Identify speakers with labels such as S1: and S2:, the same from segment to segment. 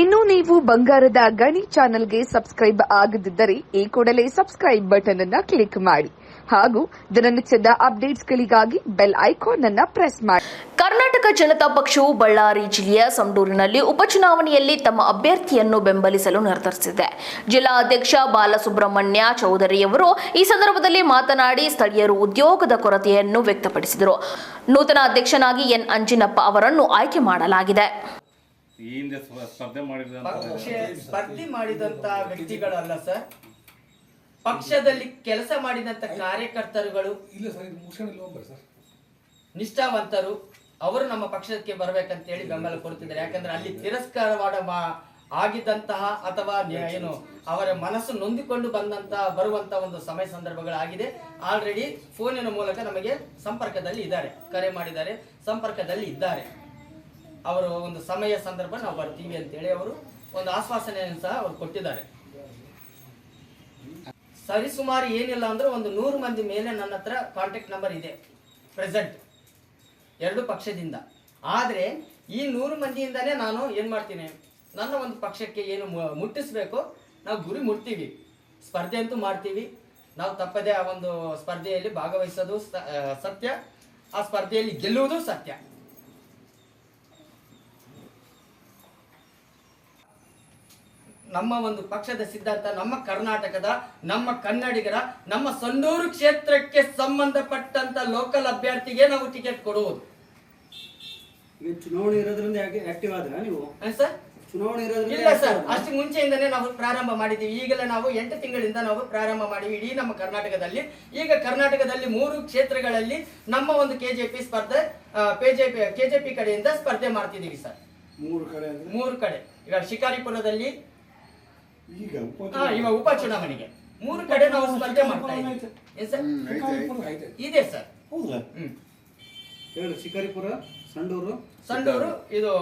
S1: ಇನ್ನು ನೀವು ಬಂಗಾರದ ಗಣಿ ಚಾನೆಲ್ಗೆ ಸಬ್ಸ್ಕ್ರೈಬ್ ಆಗದಿದ್ದರೆ ಈ ಕೂಡಲೇ ಸಬ್ಸ್ಕ್ರೈಬ್ ಬಟನ್ ಅನ್ನ ಕ್ಲಿಕ್ ಮಾಡಿ. ಹಾಗೂ ದಿನನಿತ್ಯದ ಅಪ್ಡೇಟ್ಸ್ಗಳಿಗಾಗಿ ಬೆಲ್ ಐಕಾನ್ ಅನ್ನ ಪ್ರೆಸ್ ಮಾಡಿ.
S2: ಕರ್ನಾಟಕ ಜನತಾ ಪಕ್ಷವು ಬಳ್ಳಾರಿ ಜಿಲ್ಲೆಯ ಸಂಡೂರಿನಲ್ಲಿ ಉಪಚುನಾವಣೆಯಲ್ಲಿ ತಮ್ಮ ಅಭ್ಯರ್ಥಿಯನ್ನು ಬೆಂಬಲಿಸಲು ನಿರ್ಧರಿಸಿದೆ. ಜಿಲ್ಲಾ ಅಧ್ಯಕ್ಷ ಬಾಲಸುಬ್ರಹ್ಮಣ್ಯ ಚೌಧರಿಯವರು ಈ ಸಂದರ್ಭದಲ್ಲಿ ಮಾತನಾಡಿ ಸ್ಥಳೀಯರು ಉದ್ಯೋಗದ ಕೊರತೆಯನ್ನು ವ್ಯಕ್ತಪಡಿಸಿದರು. ನೂತನ ಅಧ್ಯಕ್ಷನಾಗಿ ಎನ್. ಅಂಜಿನಪ್ಪ ಅವರನ್ನು ಆಯ್ಕೆ ಮಾಡಲಾಗಿದೆ.
S3: ಈ ಹಿಂದೆ ಸ್ಪ- ಸ್ಪರ್ಧೆ ಮಾಡಿದ
S4: ಪಕ್ಷ ಸ್ಪರ್ಧೆ ಮಾಡಿದಂತ ವ್ಯಕ್ತಿಗಳಲ್ಲ ಸರ್. ಪಕ್ಷದಲ್ಲಿ ಕೆಲಸ ಮಾಡಿದಂತ ಕಾರ್ಯಕರ್ತರುಗಳು
S5: ಇಲ್ಲ ಸರ್ ಇದು ಮುಗಿಸ್ಕೊಂಡು ಇಲ್ಲಿ ಹೋಗ್ಬರ್ರಿ ಸರ್.
S4: ನಿಷ್ಠಾವಂತರು ಅವರು ನಮ್ಮ ಪಕ್ಷಕ್ಕೆ ಬರಬೇಕಂತ ಹೇಳಿ ಬೆಂಬಲ ಕೊಡ್ತಿದ್ದಾರೆ. ಯಾಕಂದ್ರೆ ಅಲ್ಲಿ ತಿರಸ್ಕಾರವಾದ ಮಾ- ಆಗಿದ್ದಂತಹ ಅಥವಾ ನ್ಯ- ಏನು ಅವರ ಮನಸ್ಸು ನೊಂದಿಕೊಂಡು ಬಂದಂತ ಬರುವಂತ ಒಂದು ಸಮಯ ಸಂದರ್ಭಗಳಾಗಿದೆ. ಆಲ್ರೆಡಿ ಫೋನಿನ ಮೂಲಕ ನಮಗೆ ಸಂಪರ್ಕದಲ್ಲಿ ಇದ್ದಾರೆ. ಕರೆ ಮಾಡಿದ್ದಾರೆ. ಸಂಪರ್ಕದಲ್ಲಿ ಇದ್ದಾರೆ. ಅವರು ಒಂದು ಸಮಯ ಸಂದರ್ಭ ನಾವು ಬರ್ತೀವಿ ಅಂತೇಳಿ ಅವರು ಒಂದು ಆಶ್ವಾಸನೆಯನ್ನು ಸಹ ಅವರು ಕೊಟ್ಟಿದ್ದಾರೆ. ಸರಿಸುಮಾರು ಏನಿಲ್ಲ ಅಂದ್ರೆ ಒಂದು ನೂರು ಮಂದಿ ಮೇಲೆ ನನ್ನ ಹತ್ರ ಕಾಂಟ್ಯಾಕ್ಟ್ ನಂಬರ್ ಇದೆ ಪ್ರೆಸೆಂಟ್ ಎರಡು ಪಕ್ಷದಿಂದ. ಆದರೆ ಈ ನೂರು ಮಂದಿಯಿಂದನೇ ನಾನು ಏನು ಮಾಡ್ತೀನಿ? ನನ್ನ ಒಂದು ಪಕ್ಷಕ್ಕೆ ಏನು ಮುಟ್ಟಿಸ್ಬೇಕು? ನಾವು ಗುರಿ ಮುಟ್ತೀವಿ. ಸ್ಪರ್ಧೆ ಅಂತೂ ಮಾಡ್ತೀವಿ. ನಾವು ತಪ್ಪದೇ ಆ ಒಂದು ಸ್ಪರ್ಧೆಯಲ್ಲಿ ಭಾಗವಹಿಸೋದು ಸತ್ಯ. ಆ ಸ್ಪರ್ಧೆಯಲ್ಲಿ ಗೆಲ್ಲುವುದು ಸತ್ಯ. ನಮ್ಮ ಒಂದು ಪಕ್ಷದ ಸಿದ್ಧಾಂತ ನಮ್ಮ ಕರ್ನಾಟಕದ ನಮ್ಮ ಕನ್ನಡಿಗರ ನಮ್ಮ ಸಂಡೂರು ಕ್ಷೇತ್ರಕ್ಕೆ ಸಂಬಂಧಪಟ್ಟಂತ ಲೋಕಲ್ ಅಭ್ಯರ್ಥಿಗೆ ನಾವು ಟಿಕೆಟ್ ಕೊಡುವುದು.
S6: ನೀವು ಚುನಾವಣೆ ಇರೋದ್ರಿಂದ ಆಕ್ಟಿವ್ ಆದ್ರ ನೀವು?
S4: ಸರ್?
S6: ಚುನಾವಣೆ ಇರೋದ್ರಿಂದ
S4: ಇಲ್ಲ ಸರ್ ಅಷ್ಟು ಮುಂಚೆಯಿಂದನೇ ನಾವು ಪ್ರಾರಂಭ ಮಾಡಿದ್ದೀವಿ. ಈಗಲೇ ನಾವು ಎಂಟು ತಿಂಗಳಿಂದ ನಾವು ಪ್ರಾರಂಭ ಮಾಡಿವಿ ಇಡೀ ನಮ್ಮ ಕರ್ನಾಟಕದಲ್ಲಿ. ಈಗ ಕರ್ನಾಟಕದಲ್ಲಿ ಮೂರು ಕ್ಷೇತ್ರಗಳಲ್ಲಿ ನಮ್ಮ ಒಂದು ಕೆಜೆಪಿ ಸ್ಪರ್ಧೆ ಕೆಜೆಪಿ ಕೆಜೆಪಿ ಕಡೆಯಿಂದ ಸ್ಪರ್ಧೆ ಮಾಡ್ತಿದ್ದೀವಿ ಸರ್.
S5: ಮೂರು ಕಡೆ
S4: ಮೂರು ಕಡೆ. ಈಗ ಶಿಕಾರಿಪುರದಲ್ಲಿ
S5: ಈಗ
S4: ಉಪ ಇವಾಗ ಉಪಚುನಾವಣೆಗೆ. ಮೂರು ಕಡೆ ನಾವು ಸ್ಪರ್ಧೆ ಮಾಡ್ತಾ ಇದ್ದೀವಿ. ಏನ್ ಸರ್?
S5: ಆಯ್ತು
S4: ಇದೆ ಸರ್.
S6: ಹೌದಾ?
S4: ಹ್ಮ್.
S6: ಹೇಳಿ ಶಿಕಾರಿಪುರ ಸಂಡೂರು?
S4: ಸಂಡೂರು ಇದು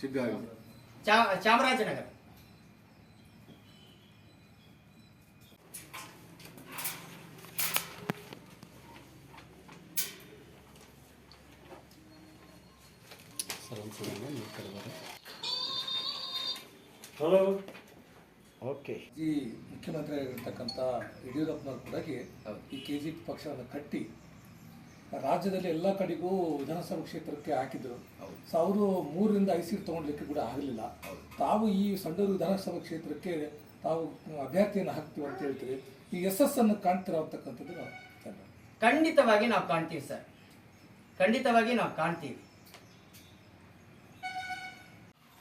S3: ಸಿದ್ಧಾಗ
S4: ಚಾ- ಚಾಮರಾಜನಗರ.
S6: Hello okay.
S5: ಈ ಮುಖ್ಯಮಂತ್ರಿ ಆಗಿರ್ತಕ್ಕಂಥ ಯಡಿಯೂರಪ್ಪನವ್ರು ಕೂಡ ಈ ಕೆ ಜಿ ಪಿ ಪಕ್ಷವನ್ನು ಕಟ್ಟಿ ರಾಜ್ಯದಲ್ಲಿ ಎಲ್ಲ ಕಡೆಗೂ ವಿಧಾನಸಭಾ ಕ್ಷೇತ್ರಕ್ಕೆ ಹಾಕಿದ್ರು. ಸೊ ಅವರು ಮೂರರಿಂದ ಐದು ಸೀಟ್ ತಗೊಳ್ಲಿಕ್ಕೆ ಕೂಡ ಆಗಲಿಲ್ಲ. ತಾವು ಈ ಸಂಡೂರು ವಿಧಾನಸಭಾ ಕ್ಷೇತ್ರಕ್ಕೆ ತಾವು ಅಭ್ಯರ್ಥಿಯನ್ನು ಹಾಕ್ತೀವಿ ಅಂತ ಹೇಳ್ತೀವಿ ಈ ಎಸ್ ಎಸ್ ಅನ್ನು ಕಾಣ್ತೀರಾ ಅಂತಕ್ಕಂಥದ್ದು
S4: ಖಂಡಿತವಾಗಿ ನಾವು ಕಾಣ್ತೀವಿ ಸರ್. ಖಂಡಿತವಾಗಿ ನಾವು ಕಾಣ್ತೀವಿ.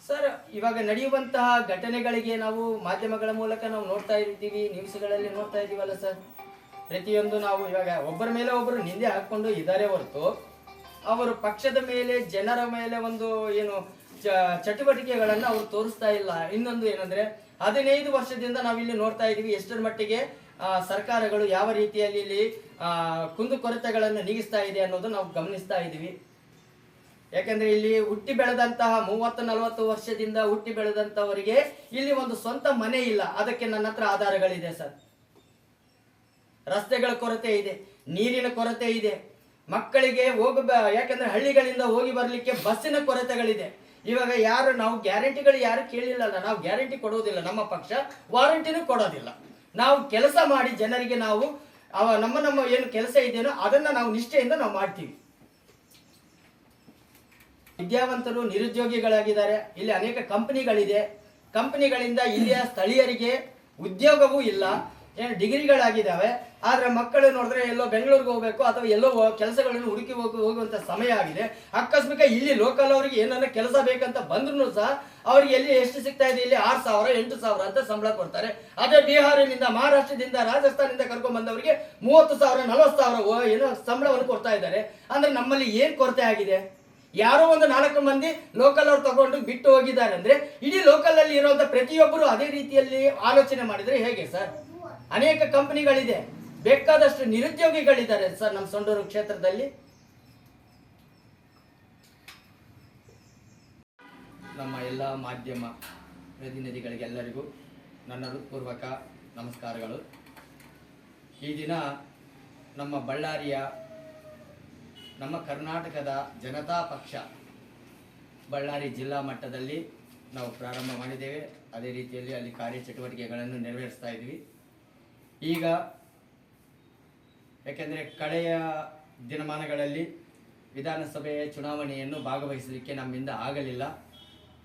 S4: ಸರ್, ಇವಾಗ ನಡೆಯುವಂತಹ ಘಟನೆಗಳಿಗೆ ನಾವು ಮಾಧ್ಯಮಗಳ ಮೂಲಕ ನಾವು ನೋಡ್ತಾ ಇರ್ತೀವಿ ನ್ಯೂಸ್ಗಳಲ್ಲಿ ನೋಡ್ತಾ ಇದ್ದೀವಲ್ಲ ಸರ್. ಪ್ರತಿಯೊಂದು ನಾವು ಇವಾಗ ಒಬ್ಬರ ಮೇಲೆ ಒಬ್ಬರು ನಿಂದೆ ಹಾಕೊಂಡು ಇದ್ದಾರೆ ಹೊರತು ಅವರು ಪಕ್ಷದ ಮೇಲೆ, ಜನರ ಮೇಲೆ ಒಂದು ಏನು ಚಟುವಟಿಕೆಗಳನ್ನು ಅವರು ತೋರಿಸ್ತಾ ಇಲ್ಲ. ಇನ್ನೊಂದು ಏನಂದ್ರೆ, ಹದಿನೈದು ವರ್ಷದಿಂದ ನಾವಿಲ್ಲಿ ನೋಡ್ತಾ ಇದೀವಿ ಎಷ್ಟರ ಮಟ್ಟಿಗೆ ಸರ್ಕಾರಗಳು ಯಾವ ರೀತಿಯಲ್ಲಿ ಇಲ್ಲಿ ಕುಂದುಕೊರತೆಗಳನ್ನು ನೀಗಿಸ್ತಾ ಇದೆ ಅನ್ನೋದು ನಾವು ಗಮನಿಸ್ತಾ ಇದ್ದೀವಿ ಯಾಕಂದ್ರೆ ಇಲ್ಲಿ ಹುಟ್ಟಿ ಬೆಳೆದಂತಹ ಮೂವತ್ತು ನಲವತ್ತು ವರ್ಷದಿಂದ ಹುಟ್ಟಿ ಬೆಳೆದಂತವರಿಗೆ ಇಲ್ಲಿ ಒಂದು ಸ್ವಂತ ಮನೆ ಇಲ್ಲ. ಅದಕ್ಕೆ ನನ್ನ ಹತ್ರ ಆಧಾರಗಳಿದೆ ಸರ್. ರಸ್ತೆಗಳ ಕೊರತೆ ಇದೆ, ನೀರಿನ ಕೊರತೆ ಇದೆ, ಮಕ್ಕಳಿಗೆ ಹೋಗ ಯಾಕಂದ್ರೆ ಹಳ್ಳಿಗಳಿಂದ ಹೋಗಿ ಬರಲಿಕ್ಕೆ ಬಸ್ಸಿನ ಕೊರತೆಗಳಿದೆ. ಇವಾಗ ಯಾರು, ನಾವು ಗ್ಯಾರಂಟಿಗಳು ಯಾರು ಕೇಳಿಲ್ಲಲ್ಲ, ನಾವು ಗ್ಯಾರಂಟಿ ಕೊಡೋದಿಲ್ಲ, ನಮ್ಮ ಪಕ್ಷ ವಾರಂಟಿನೂ ಕೊಡೋದಿಲ್ಲ. ನಾವು ಕೆಲಸ ಮಾಡಿ ಜನರಿಗೆ ನಾವು ಅವ ನಮ್ಮ ನಮ್ಮ ಏನು ಕೆಲಸ ಇದೆಯೋ ಅದನ್ನ ನಾವು ನಿಷ್ಠೆಯಿಂದ ನಾವು ಮಾಡ್ತೀವಿ. ವಿದ್ಯಾವಂತರು ನಿರುದ್ಯೋಗಿಗಳಾಗಿದ್ದಾರೆ. ಇಲ್ಲಿ ಅನೇಕ ಕಂಪನಿಗಳಿದೆ. ಕಂಪನಿಗಳಿಂದ ಇಲ್ಲಿಯ ಸ್ಥಳೀಯರಿಗೆ ಉದ್ಯೋಗವೂ ಇಲ್ಲ. ಏನು ಡಿಗ್ರಿಗಳಾಗಿದ್ದಾವೆ. ಆದರೆ ಮಕ್ಕಳು ನೋಡಿದ್ರೆ ಎಲ್ಲೋ ಬೆಂಗಳೂರಿಗೆ ಹೋಗಬೇಕು ಅಥವಾ ಎಲ್ಲೋ ಕೆಲಸಗಳನ್ನು ಹುಡುಕಿ ಹೋಗಿ ಹೋಗುವಂಥ ಸಮಯ ಆಗಿದೆ. ಆಕಸ್ಮಿಕ ಇಲ್ಲಿ ಲೋಕಲ್ ಅವರಿಗೆ ಏನನ್ನ ಕೆಲಸ ಬೇಕಂತ ಬಂದ್ರೂ ಸಹ ಅವ್ರಿಗೆ ಎಲ್ಲಿ ಎಷ್ಟು ಸಿಗ್ತಾ ಇದೆ, ಇಲ್ಲಿ ಆರು ಸಾವಿರ, ಎಂಟು ಸಾವಿರ ಅಂತ ಸಂಬಳ ಕೊಡ್ತಾರೆ. ಅದೇ ಬಿಹಾರಿನಿಂದ, ಮಹಾರಾಷ್ಟ್ರದಿಂದ ರಾಜಸ್ಥಾನದಿಂದ ಕರ್ಕೊಂಡ್ ಬಂದವರಿಗೆ ಮೂವತ್ತು ಸಾವಿರ, ನಲವತ್ತು ಸಾವಿರ ಏನೋ ಸಂಬಳವನ್ನು ಕೊಡ್ತಾ ಇದ್ದಾರೆ. ಅಂದ್ರೆ ನಮ್ಮಲ್ಲಿ ಏನು ಕೊರತೆ ಆಗಿದೆ? ಯಾರೋ ಒಂದು ನಾಲ್ಕು ಮಂದಿ ಲೋಕಲ್ ಅವ್ರು ತಗೊಂಡು ಬಿಟ್ಟು ಹೋಗಿದ್ದಾರೆ ಅಂದ್ರೆ ಇಡೀ ಲೋಕಲ್ ಅಲ್ಲಿ ಇರುವಂತ ಪ್ರತಿಯೊಬ್ಬರು ಅದೇ ರೀತಿಯಲ್ಲಿ ಆಲೋಚನೆ ಮಾಡಿದ್ರೆ ಹೇಗೆ ಸರ್ ಅನೇಕ ಕಂಪನಿಗಳಿದೆ ಬೇಕಾದಷ್ಟು ನಿರುದ್ಯೋಗಿಗಳಿದ್ದಾರೆ ಸರ್ ನಮ್ಮ ಸೊಂಡೂರು ಕ್ಷೇತ್ರದಲ್ಲಿ. ನಮ್ಮ ಎಲ್ಲ ಮಾಧ್ಯಮ ಪ್ರತಿನಿಧಿಗಳಿಗೆಲ್ಲರಿಗೂ ನನ್ನ ಹೃತ್ಪೂರ್ವಕ ನಮಸ್ಕಾರಗಳು. ಈ ದಿನ ನಮ್ಮ ಬಳ್ಳಾರಿಯ ನಮ್ಮ ಕರ್ನಾಟಕದ ಜನತಾ ಪಕ್ಷ ಬಳ್ಳಾರಿ ಜಿಲ್ಲಾ ಮಟ್ಟದಲ್ಲಿ ನಾವು ಪ್ರಾರಂಭ ಮಾಡಿದ್ದೇವೆ. ಅದೇ ರೀತಿಯಲ್ಲಿ ಅಲ್ಲಿ ಕಾರ್ಯಚಟುವಟಿಕೆಗಳನ್ನು ನೆರವೇರಿಸ್ತಾ ಇದ್ವಿ. ಈಗ ಯಾಕೆಂದರೆ ಕಳೆಯ ದಿನಮಾನಗಳಲ್ಲಿ ವಿಧಾನಸಭೆಯ ಚುನಾವಣೆಯನ್ನು ಭಾಗವಹಿಸಲಿಕ್ಕೆ ನಮ್ಮಿಂದ ಆಗಲಿಲ್ಲ.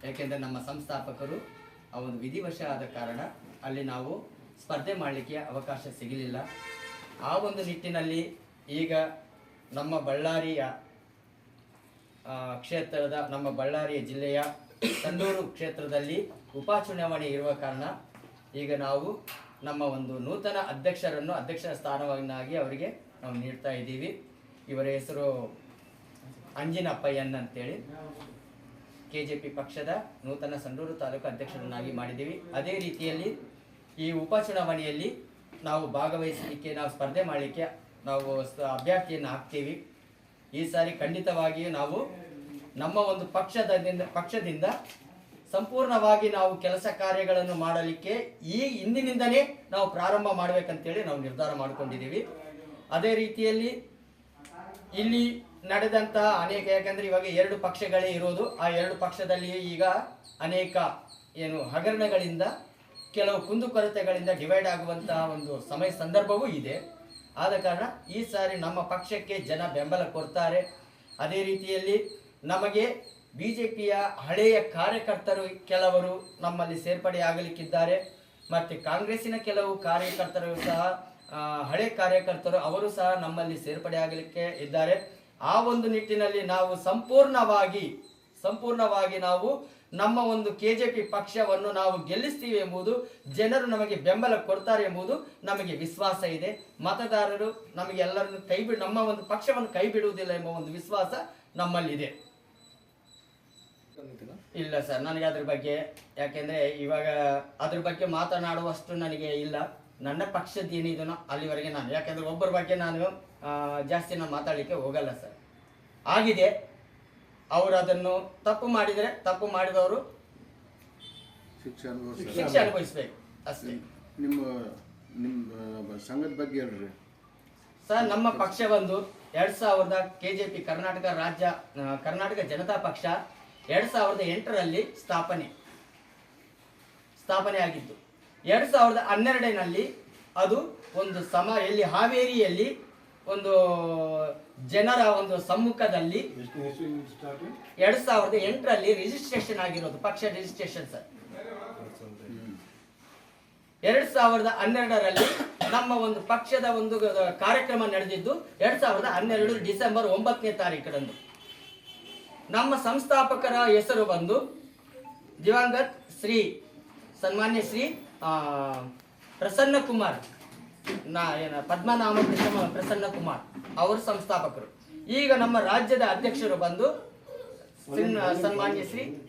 S4: ಯಾಕೆಂದರೆ ನಮ್ಮ ಸಂಸ್ಥಾಪಕರು ಆ ಒಂದು ವಿಧಿವಶ ಆದ ಕಾರಣ ಅಲ್ಲಿ ನಾವು ಸ್ಪರ್ಧೆ ಮಾಡಲಿಕ್ಕೆ ಅವಕಾಶ ಸಿಗಲಿಲ್ಲ. ಆ ಒಂದು ನಿಟ್ಟಿನಲ್ಲಿ ಈಗ ನಮ್ಮ ಬಳ್ಳಾರಿಯ ಕ್ಷೇತ್ರದ, ನಮ್ಮ ಬಳ್ಳಾರಿಯ ಜಿಲ್ಲೆಯ ಸಂಡೂರು ಕ್ಷೇತ್ರದಲ್ಲಿ ಉಪಚುನಾವಣೆ ಇರುವ ಕಾರಣ ಈಗ ನಾವು ನಮ್ಮ ಒಂದು ನೂತನ ಅಧ್ಯಕ್ಷರನ್ನು ಅಧ್ಯಕ್ಷರ ಸ್ಥಾನವನ್ನಾಗಿ ಅವರಿಗೆ ನಾವು ನೀಡ್ತಾ ಇದ್ದೀವಿ. ಇವರ ಹೆಸರು ಅಂಜಿನಪ್ಪಯ್ಯನ್ ಅಂತೇಳಿ. ಕೆ ಜೆ ಪಿ ಪಕ್ಷದ ನೂತನ ಸಂಡೂರು ತಾಲೂಕು ಅಧ್ಯಕ್ಷರನ್ನಾಗಿ ಮಾಡಿದ್ದೀವಿ. ಅದೇ ರೀತಿಯಲ್ಲಿ ಈ ಉಪಚುನಾವಣೆಯಲ್ಲಿ ನಾವು ಭಾಗವಹಿಸಲಿಕ್ಕೆ, ನಾವು ಸ್ಪರ್ಧೆ ಮಾಡಲಿಕ್ಕೆ ನಾವು ಅಭ್ಯರ್ಥಿಯನ್ನು ಹಾಕ್ತೀವಿ. ಈ ಸಾರಿ ಖಂಡಿತವಾಗಿಯೂ ನಾವು ನಮ್ಮ ಒಂದು ಪಕ್ಷದಿಂದ ಪಕ್ಷದಿಂದ ಸಂಪೂರ್ಣವಾಗಿ ನಾವು ಕೆಲಸ ಕಾರ್ಯಗಳನ್ನು ಮಾಡಲಿಕ್ಕೆ ಈ ಇಂದಿನಿಂದಲೇ ನಾವು ಪ್ರಾರಂಭ ಮಾಡಬೇಕಂತೇಳಿ ನಾವು ನಿರ್ಧಾರ ಮಾಡಿಕೊಂಡಿದ್ದೀವಿ. ಅದೇ ರೀತಿಯಲ್ಲಿ ಇಲ್ಲಿ ನಡೆದಂತಹ ಅನೇಕ, ಯಾಕಂದ್ರೆ ಇವಾಗ ಎರಡು ಪಕ್ಷಗಳೇ ಇರೋದು. ಆ ಎರಡು ಪಕ್ಷದಲ್ಲಿ ಈಗ ಅನೇಕ ಏನು ಹಗರಣಗಳಿಂದ, ಕೆಲವು ಕುಂದುಕೊರತೆಗಳಿಂದ ಡಿವೈಡ್ ಆಗುವಂತಹ ಒಂದು ಸಮಯ ಸಂದರ್ಭವೂ ಇದೆ. ಆದ ಕಾರಣ ಈ ಸಾರಿ ನಮ್ಮ ಪಕ್ಷಕ್ಕೆ ಜನ ಬೆಂಬಲ ಕೊಡ್ತಾರೆ. ಅದೇ ರೀತಿಯಲ್ಲಿ ನಮಗೆ ಬಿಜೆಪಿಯ ಹಳೆಯ ಕಾರ್ಯಕರ್ತರು ಕೆಲವರು ನಮ್ಮಲ್ಲಿ ಸೇರ್ಪಡೆ ಆಗಲಿಕ್ಕಿದ್ದಾರೆ. ಮತ್ತೆ ಕಾಂಗ್ರೆಸ್ಸಿನ ಕೆಲವು ಕಾರ್ಯಕರ್ತರು ಸಹ ಹಳೆ ಕಾರ್ಯಕರ್ತರು ಅವರು ಸಹ ನಮ್ಮಲ್ಲಿ ಸೇರ್ಪಡೆ ಆಗಲಿಕ್ಕೆ ಇದ್ದಾರೆ. ಆ ಒಂದು ನಿಟ್ಟಿನಲ್ಲಿ ನಾವು ಸಂಪೂರ್ಣವಾಗಿ ಸಂಪೂರ್ಣವಾಗಿ ನಾವು ನಮ್ಮ ಒಂದು ಕೆ ಜೆ ಪಿ ಪಕ್ಷವನ್ನು ನಾವು ಗೆಲ್ಲಿಸ್ತೀವಿ ಎಂಬುದು ಜನರು ನಮಗೆ ಬೆಂಬಲ ಕೊಡ್ತಾರೆ ಎಂಬುದು ನಮಗೆ ವಿಶ್ವಾಸ ಇದೆ. ಮತದಾರರು ನಮಗೆ ಎಲ್ಲರನ್ನು ಕೈ ನಮ್ಮ ಒಂದು ಪಕ್ಷವನ್ನು ಕೈ ಬಿಡುವುದಿಲ್ಲ ಎಂಬ ಒಂದು ವಿಶ್ವಾಸ ನಮ್ಮಲ್ಲಿದೆ? ಇಲ್ಲ ಸರ್, ನನಗೆ ಅದ್ರ ಬಗ್ಗೆ, ಯಾಕೆಂದ್ರೆ ಇವಾಗ ಅದ್ರ ಬಗ್ಗೆ ಮಾತನಾಡುವಷ್ಟು ನನಗೆ ಇಲ್ಲ. ನನ್ನ ಪಕ್ಷದ ಏನಿದನೋ ಅಲ್ಲಿವರೆಗೆ ನಾನು, ಯಾಕೆಂದ್ರೆ ಒಬ್ಬರ ಬಗ್ಗೆ ನಾನು ಜಾಸ್ತಿ ನಾನು ಮಾತಾಡಲಿಕ್ಕೆ ಹೋಗಲ್ಲ ಸರ್. ಆಗಿದೆ. ಅವರು ಅದನ್ನು ತಪ್ಪು ಮಾಡಿದರೆ ತಪ್ಪು ಮಾಡಿದವರು
S3: ಶಿಕ್ಷೆ ಅನುಭವಿಸಬೇಕು
S4: ಶಿಕ್ಷೆ ಅನುಭವಿಸಬೇಕು. ಅಷ್ಟೇ.
S3: ನಿಮ್ಮ ನಿಮ್ಮ ಸಂಘದ ಬಗ್ಗೆ ಹೇಳ್ರಿ.
S4: ಸರ್ ನಮ್ಮ ಪಕ್ಷ ಬಂದು ಎರಡ್ ಸಾವಿರದ ಕೆಜೆಪಿ ಕರ್ನಾಟಕ ರಾಜ್ಯ ಕರ್ನಾಟಕ ಜನತಾ ಪಕ್ಷ ಎರಡ್ ಸಾವಿರದ ಎಂಟರಲ್ಲಿ ಸ್ಥಾಪನೆ. ಸ್ಥಾಪನೆ ಆಗಿತ್ತು ಎರಡ್ ಸಾವಿರದ ಹನ್ನೆರಡನಲ್ಲಿ ಅದು ಒಂದು ಸಮ ಎಲ್ಲಿ ಹಾವೇರಿಯಲ್ಲಿ ಒಂದು ಜನರ ಒಂದು ಸಮ್ಮುಖದಲ್ಲಿ ಎರಡ್ ಸಾವಿರದ ಎಂಟರಲ್ಲಿ ರಿಜಿಸ್ಟ್ರೇಷನ್ ಆಗಿರೋದು ಪಕ್ಷ ರಿಜಿಸ್ಟ್ರೇಷನ್ ಸರ್. ಎರಡ್ ಸಾವಿರದ ಹನ್ನೆರಡರಲ್ಲಿ ನಮ್ಮ ಒಂದು ಪಕ್ಷದ ಒಂದು ಕಾರ್ಯಕ್ರಮ ನಡೆದಿದ್ದು ಎರಡ್ ಸಾವಿರದ ಹನ್ನೆರಡು ಡಿಸೆಂಬರ್ ಒಂಬತ್ತನೇ ತಾರೀಕರಂದು ನಮ್ಮ ಸಂಸ್ಥಾಪಕರ ಹೆಸರು ಬಂದು ದಿವಂಗತ್ ಶ್ರೀ ಸನ್ಮಾನ್ಯ ಶ್ರೀ ಪ್ರಸನ್ನ ಕುಮಾರ್ ನಾ ಏನ ಪದ್ಮನಾಮ ಪ್ರಸನ್ನ- ಪ್ರಸನ್ನ ಕುಮಾರ್ ಅವರು ಸಂಸ್ಥಾಪಕರು. ಈಗ ನಮ್ಮ ರಾಜ್ಯದ ಅಧ್ಯಕ್ಷರು ಬಂದು ಸಿನ್- ಸನ್ಮಾನ್ಯ ಶ್ರೀ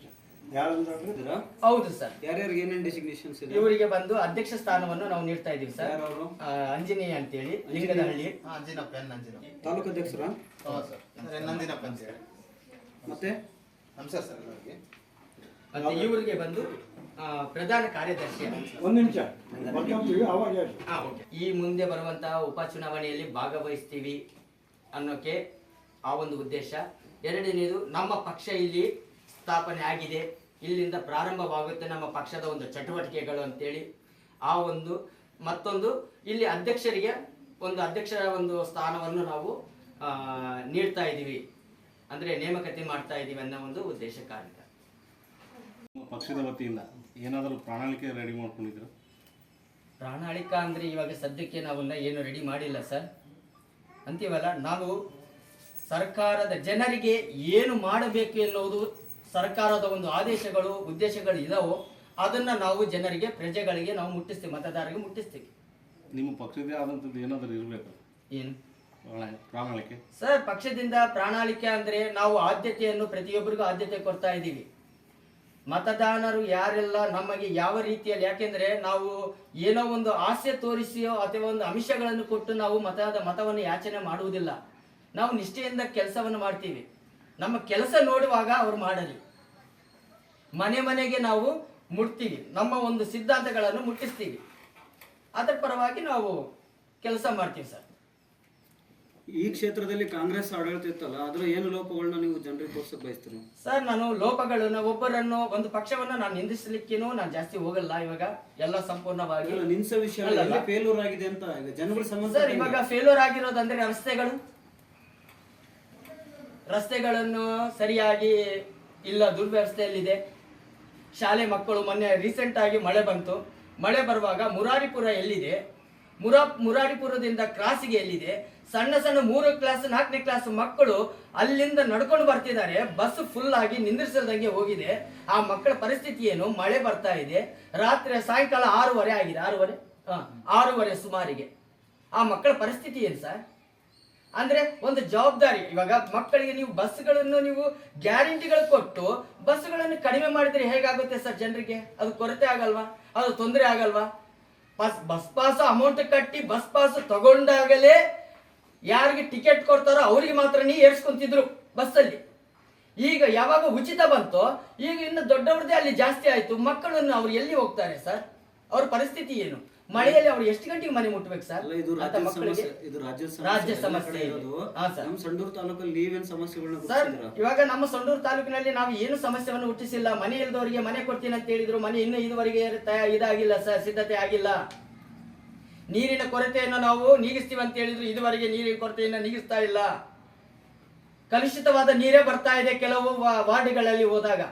S4: ಹೌದು ಸರ್.
S6: ಯಾರ್ಯಾರಿಗೆ ಏನೇನು ಡೆಸಿಗ್ನೇಷನ್ಸ್ ಇದೆ?
S4: ಇವರಿಗೆ ಬಂದು ಅಧ್ಯಕ್ಷ ಸ್ಥಾನವನ್ನು ನಾವು ನೀಡ್ತಾ ಇದೀವಿ ಸರ್. ಅವರು ಅಂಜನೇಯ ಅಂತೇಳಿ. ಲಿಂಗದಹಳ್ಳಿ.
S3: ಅಂಜಿನಪ್ಪ ಎನ್ ಅಂಜಿನಪ್ಪ
S6: ತಾಲೂಕು ಅಧ್ಯಕ್ಷರ?
S3: ಹೌದು ಸರ್. ನಂದಿನಪ್ಪ ಅಂತ ಹೇಳಿ.
S6: ಮತ್ತೆ?
S3: ನಮಸ್ಕಾರ ಸರ್
S4: ಇವರಿಗೆ ಬಂದು ಪ್ರಧಾನ ಕಾರ್ಯದರ್ಶಿ
S7: ಒಂದು ನಿಮಿಷ.
S4: ಈ ಮುಂದೆ ಬರುವಂತಹ ಉಪಚುನಾವಣೆಯಲ್ಲಿ ಭಾಗವಹಿಸ್ತೀವಿ ಅನ್ನೋಕೆ ಆ ಒಂದು ಉದ್ದೇಶ. ಎರಡನೇದು ನಮ್ಮ ಪಕ್ಷ ಇಲ್ಲಿ ಸ್ಥಾಪನೆ ಆಗಿದೆ. ಇಲ್ಲಿಂದ ಪ್ರಾರಂಭವಾಗುತ್ತೆ ನಮ್ಮ ಪಕ್ಷದ ಒಂದು ಚಟುವಟಿಕೆಗಳು ಅಂತೇಳಿ. ಆ ಒಂದು ಮತ್ತೊಂದು ಇಲ್ಲಿ ಅಧ್ಯಕ್ಷರಿಗೆ ಒಂದು ಅಧ್ಯಕ್ಷರ ಒಂದು ಸ್ಥಾನವನ್ನು ನಾವು ಆ, ನೀಡ್ತಾ ಇದ್ದೀವಿ. ಅಂದ್ರೆ ನೇಮಕತಿ ಮಾಡ್ತಾ ಇದ್ದೀವಿ ಅನ್ನೋ ಒಂದು ಉದ್ದೇಶ
S3: ಕಾರಣ ಪಕ್ಷದ ವತಿಯಿಂದ. ಏನಾದರೂ ಪ್ರಣಾಳಿಕೆ ರೆಡಿ ಮಾಡ್ಕೊಂಡಿದ್ರು
S4: ಪ್ರಣಾಳಿಕ ಅಂದರೆ ಇವಾಗ ಸದ್ಯಕ್ಕೆ ನಾವನ್ನ ಏನು ರೆಡಿ ಮಾಡಿಲ್ಲ ಸರ್ ಅಂತೀವಲ್ಲ ನಾವು ಸರ್ಕಾರದ ಜನರಿಗೆ ಏನು ಮಾಡಬೇಕು ಎನ್ನುವುದು ಸರ್ಕಾರದ ಒಂದು ಆದೇಶಗಳು ಉದ್ದೇಶಗಳು ಇದಾವೋ ಅದನ್ನು ನಾವು ಜನರಿಗೆ ಪ್ರಜೆಗಳಿಗೆ ನಾವು ಮುಟ್ಟಿಸ್ತೀವಿ ಮತದಾರರಿಗೆ ಮುಟ್ಟಿಸ್ತೀವಿ.
S3: ನಿಮ್ಮ ಪಕ್ಷದೇ ಆದಂಥದ್ದು ಏನಾದರೂ ಇರಬೇಕು?
S4: ಏನು?
S3: ಪ್ರಣಾಳಿಕೆ.
S4: ಸರ್ ಪಕ್ಷದಿಂದ ಪ್ರಣಾಳಿಕೆ ಅಂದರೆ ನಾವು ಆದ್ಯತೆಯನ್ನು ಪ್ರತಿಯೊಬ್ಬರಿಗೂ ಆದ್ಯತೆ ಕೊಡ್ತಾ ಇದ್ದೀವಿ. ಮತದಾನರು ಯಾರೆಲ್ಲ ನಮಗೆ ಯಾವ ರೀತಿಯಲ್ಲಿ, ಯಾಕೆಂದ್ರೆ ನಾವು ಏನೋ ಒಂದು ಆಸೆ ತೋರಿಸಿಯೋ ಅಥವಾ ಒಂದು ಅಂಶಗಳನ್ನು ಕೊಟ್ಟು ನಾವು ಮತದ ಮತವನ್ನು ಯಾಚನೆ ಮಾಡುವುದಿಲ್ಲ. ನಾವು ನಿಷ್ಠೆಯಿಂದ ಕೆಲಸವನ್ನು ಮಾಡ್ತೀವಿ. ನಮ್ಮ ಕೆಲಸ ನೋಡುವಾಗ ಅವರು ಮಾಡಲಿ. ಮನೆ ಮನೆಗೆ ನಾವು ಮುಟ್ತೀವಿ. ನಮ್ಮ ಒಂದು ಸಿದ್ಧಾಂತಗಳನ್ನು ಮುಟ್ಟಿಸ್ತೀವಿ. ಅದರ ಪರವಾಗಿ ನಾವು ಕೆಲಸ ಮಾಡ್ತೀವಿ ಸರ್.
S6: ಈ ಕ್ಷೇತ್ರದಲ್ಲಿ ಕಾಂಗ್ರೆಸ್ ಆಡಳಿತ ಇತ್ತಲ್ಲ ಅದರ ಏನು ಲೋಪಗಳನ್ನ ನೀವು ಜನರಿಗೆ ತೋರ್ಸಕ್ ಬಯಸ್ತೀರಿ?
S4: ಸರ್ ನಾನು ಲೋಪಗಳನ್ನ ಒಬ್ಬರನ್ನು ಒಂದು ಪಕ್ಷವನ್ನ ನಾನು ನಿಂದಿಸಲಿಕ್ಕೇನು ನಾನು ಜಾಸ್ತಿ ಹೋಗಲ್ಲ ಇವಾಗ ಎಲ್ಲ ಸಂಪೂರ್ಣವಾಗಿ.
S6: ನಿನ್ಸ ವಿಷಯ
S4: ಅಲ್ಲ,
S6: ಎಲ್ಲ. ಫೇಲ್ಯೂರ್ ಆಗಿದೆ ಅಂತ ಈಗ ಜನಗಳ ಸಂಬಂಧ
S4: ಸರ್ ಇವಾಗ ಫೇಲ್ಯೂರ್ ಆಗಿರೋದಂದ್ರೆ ರಸ್ತೆಗಳು. ರಸ್ತೆಗಳನ್ನು ಸರಿಯಾಗಿ ಇಲ್ಲ ದುರ್ವ್ಯವಸ್ಥೆಯಲ್ಲಿದೆ. ಶಾಲೆ ಮಕ್ಕಳು ಮೊನ್ನೆ ರೀಸೆಂಟ್ ಆಗಿ ಮಳೆ ಬಂತು. ಮಳೆ ಬರುವಾಗ ಮುರಾರಿಪುರ ಎಲ್ಲಿದೆ? ಮುರಾ ಮುರಾರಿಪುರದಿಂದ ಕ್ರಾಸಿಗೆ ಎಲ್ಲಿದೆ? ಸಣ್ಣ ಸಣ್ಣ ಮೂರು ಕ್ಲಾಸ್ ನಾಲ್ಕನೇ ಕ್ಲಾಸ್ ಮಕ್ಕಳು ಅಲ್ಲಿಂದ ನಡ್ಕೊಂಡು ಬರ್ತಿದ್ದಾರೆ. ಬಸ್ ಫುಲ್ ಆಗಿ ನಿಂದಿರಿಸದಂಗೆ ಹೋಗಿದೆ. ಆ ಮಕ್ಕಳ ಪರಿಸ್ಥಿತಿ ಏನು? ಮಳೆ ಬರ್ತಾ ಇದೆ. ರಾತ್ರಿ, ಸಾಯಂಕಾಲ ಆರೂವರೆ ಆಗಿದೆ. ಆರೂವರೆ? ಆರೂವರೆ ಸುಮಾರಿಗೆ. ಆ ಮಕ್ಕಳ ಪರಿಸ್ಥಿತಿ ಏನು ಸರ್ ಅಂದ್ರೆ ಒಂದು ಜವಾಬ್ದಾರಿ. ಇವಾಗ ಮಕ್ಕಳಿಗೆ ನೀವು ಬಸ್ಗಳನ್ನು ನೀವು ಗ್ಯಾರಂಟಿಗಳು ಕೊಟ್ಟು ಬಸ್ಗಳನ್ನು ಕಡಿಮೆ ಮಾಡಿದ್ರೆ ಹೇಗಾಗುತ್ತೆ ಸರ್ ಜನರಿಗೆ? ಅದು ಕೊರತೆ ಆಗಲ್ವಾ? ಅದು ತೊಂದರೆ ಆಗಲ್ವಾ? ಬಸ್ ಬಸ್ ಪಾಸ್ ಅಮೌಂಟ್ ಕಟ್ಟಿ ಬಸ್ ಪಾಸ್ ತಗೊಂಡಾಗಲೇ ಯಾರಿಗೆ ಟಿಕೆಟ್ ಕೊಡ್ತಾರೋ ಅವರಿಗೆ ಮಾತ್ರ ನೀ ಏರ್ಸ್ಕೊಂತಿದ್ರು ಬಸ್ಸಲ್ಲಿ. ಈಗ ಯಾವಾಗ ಉಚಿತ ಬಂತೋ ಈಗ ಇನ್ನು ದೊಡ್ಡವ್ರದ್ದೇ ಅಲ್ಲಿ ಜಾಸ್ತಿ ಆಯ್ತು ಮಕ್ಕಳನ್ನು ಅವ್ರು ಎಲ್ಲಿ ಹೋಗ್ತಾರೆ ಸರ್? ಅವ್ರ ಪರಿಸ್ಥಿತಿ ಏನು? ಮಳೆಯಲ್ಲಿ ಅವ್ರು ಎಷ್ಟು ಗಂಟೆಗೆ ಮನೆ ಮುಟ್ಬೇಕು ಸರ್?
S6: ಇದು ಸಮಸ್ಯೆ
S4: ರಾಜ್ಯ ಸಮಸ್ಯೆ ಇದೆ. ಸರ್.
S6: ನಮ್ಮ ಸಂಡೂರು ತಾಲೂಕಲ್ಲಿ ನೀವೇನ್ ಸಮಸ್ಯೆಗಳನ್ನ
S4: ಸರ್ ಇವಾಗ ನಮ್ಮ ಸಂಡೂರು ತಾಲೂಕಿನಲ್ಲಿ ನಾವು ಏನು ಸಮಸ್ಯೆಯನ್ನು ಹುಟ್ಟಿಸಿಲ್ಲ ಮನೆ ಇಲ್ದವರಿಗೆ ಮನೆ ಕೊಡ್ತೀನಿ ಅಂತ ಹೇಳಿದ್ರು ಮನೆ ಇನ್ನೂ ಇದುವರೆಗೆ ತಯ- ಇದಾಗಿಲ್ಲ ಸರ್ ಸಿದ್ಧತೆ ಆಗಿಲ್ಲ. ನೀರಿನ ಕೊರತೆಯನ್ನು ನಾವು ನೀಗಿಸ್ತೀವಿ ಅಂತ ಹೇಳಿದ್ರು, ಇದುವರೆಗೆ ನೀರಿನ ಕೊರತೆಯನ್ನು ನೀಗಿಸ್ತಾ ಇಲ್ಲ. ಕಲುಷಿತವಾದ ನೀರೇ ಬರ್ತಾ ಇದೆ ಕೆಲವು ವಾರ್ಡ್ಗಳಲ್ಲಿ ಹೋದಾಗ.